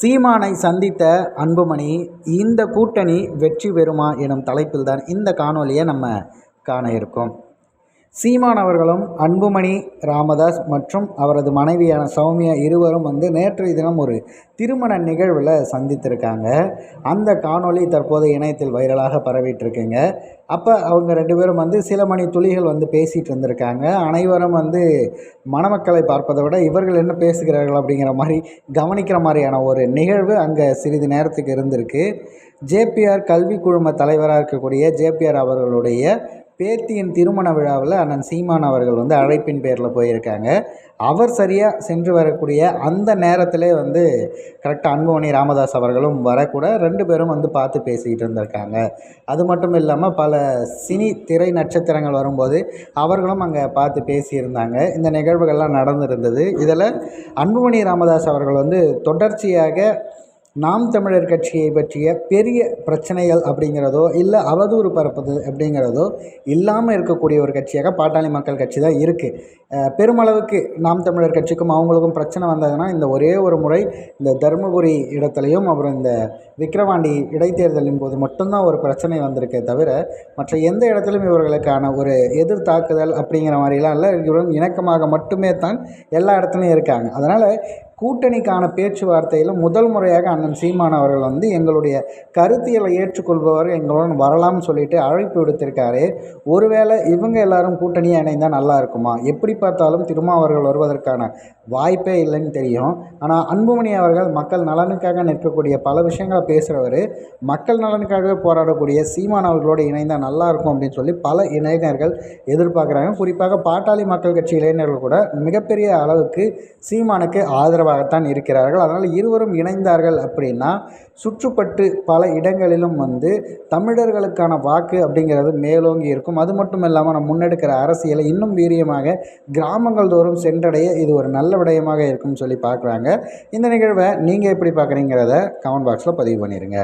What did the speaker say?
சீமானை சந்தித்த அன்புமணி இந்த கூட்டணி வெற்றி பெறுமா எனும் தலைப்பில்தான் இந்த காணொலியை நம்ம காண இருக்கோம். சீமான் அவர்களும் அன்புமணி ராமதாஸ் மற்றும் அவரது மனைவியான சௌமியா இருவரும் வந்து நேற்றைய தினம் ஒரு திருமண நிகழ்வில் சந்தித்திருக்காங்க. அந்த காணொளி தற்போது இணையத்தில் வைரலாக பரவிட்டுருக்குங்க. அப்போ அவங்க ரெண்டு பேரும் வந்து சில மணி துளிகள் வந்து பேசிகிட்டு இருந்திருக்காங்க. அனைவரும் வந்து மணமக்களை பார்ப்பதை விட இவர்கள் என்ன பேசுகிறார்கள் அப்படிங்கிற மாதிரி கவனிக்கிற மாதிரியான ஒரு நிகழ்வு அங்கே சிறிது நேரத்துக்கு இருந்திருக்கு. ஜேபிஆர் கல்வி குழும தலைவராக இருக்கக்கூடிய ஜேபிஆர் அவர்களுடைய பேத்தியின் திருமண விழாவில் அண்ணன் சீமான் அவர்கள் வந்து அழைப்பின் பேரில் போயிருக்காங்க. அவர் சரியாக சென்று வரக்கூடிய அந்த நேரத்திலே வந்து கரெக்டாக அன்புமணி ராமதாஸ் அவர்களும் வரக்கூட ரெண்டு பேரும் வந்து பார்த்து பேசிக்கிட்டு இருந்திருக்காங்க. அது மட்டும் இல்லாமல் பல சினி திரை நட்சத்திரங்கள் வரும்போது அவர்களும் அங்கே பார்த்து பேசியிருந்தாங்க. இந்த நிகழ்வுகள்லாம் நடந்திருந்தது. இதில் அன்புமணி ராமதாஸ் அவர்கள் வந்து தொடர்ச்சியாக நாம் தமிழர் கட்சியை பற்றிய பெரிய பிரச்சனைகள் அப்படிங்கிறதோ இல்லை அவதூறு பரப்புது அப்படிங்கிறதோ இல்லாமல் இருக்கக்கூடிய ஒரு கட்சியாக பாட்டாளி மக்கள் கட்சி தான் இருக்குது பெருமளவுக்கு நாம் தமிழர் கட்சிக்கும் அவங்களுக்கும் பிரச்சனை வந்ததுன்னா இந்த ஒரே ஒரு முறை இந்த தருமபுரி இடத்துலையும் அப்புறம் இந்த விக்கிரவாண்டி இடைத்தேர்தலின் போது மட்டும்தான் ஒரு பிரச்சனை வந்திருக்கே தவிர மற்ற எந்த இடத்துலையும் இவர்களுக்கான ஒரு எதிர் தாக்குதல் அப்படிங்கிற மாதிரிலாம் இல்லை. இவரும் இணக்கமாக மட்டுமே தான் எல்லா இடத்துலையும் இருக்காங்க. அதனால் கூட்டணிக்கான பேச்சுவார்த்தையில் முதல் முறையாக அண்ணன் சீமான் அவர்கள் வந்து எங்களுடைய கருத்தியலை ஏற்றுக்கொள்பவர் எங்களுடன் வரலாம்னு சொல்லிட்டு அழைப்பு விடுத்திருக்காரு. ஒருவேளை இவங்க எல்லாரும் கூட்டணியாக இணைந்தால் நல்லா இருக்குமா? எப்படி பார்த்தாலும் திருமாவர்கள் வருவதற்கான வாய்ப்பே இல்லைன்னு தெரியும். ஆனால் அன்புமணி அவர்கள் மக்கள் நலனுக்காக நிற்கக்கூடிய பல விஷயங்களை பேசுகிறவர் மக்கள் நலனுக்காகவே போராடக்கூடிய சீமான் அவர்களோடு இணைந்தால் நல்லாயிருக்கும் அப்படின்னு சொல்லி பல இளைஞர்கள் எதிர்பார்க்குறாங்க. குறிப்பாக பாட்டாளி மக்கள் கட்சி இளைஞர்கள் கூட மிகப்பெரிய அளவுக்கு சீமானுக்கு ஆதரவாகத்தான் இருக்கிறார்கள். அதனால் இருவரும் இணைந்தார்கள் அப்படின்னா சுற்றுப்பட்டு பல இடங்களிலும் வந்து தமிழர்களுக்கான வாக்கு அப்படிங்கிறது மேலோங்கி இருக்கும். அது மட்டும் இல்லாமல் நம்ம முன்னெடுக்கிற அரசியலை இன்னும் வீரியமாக கிராமங்கள் தோறும் சென்றடைய இது ஒரு நல்ல விடயமாக இருக்கும்னு சொல்லி பார்க்குறாங்க. இந்த நிகழ்வை நீங்கள் எப்படி பார்க்குறீங்கிறத கமெண்ட் பாக்ஸில் பதிவு பண்ணிடுங்க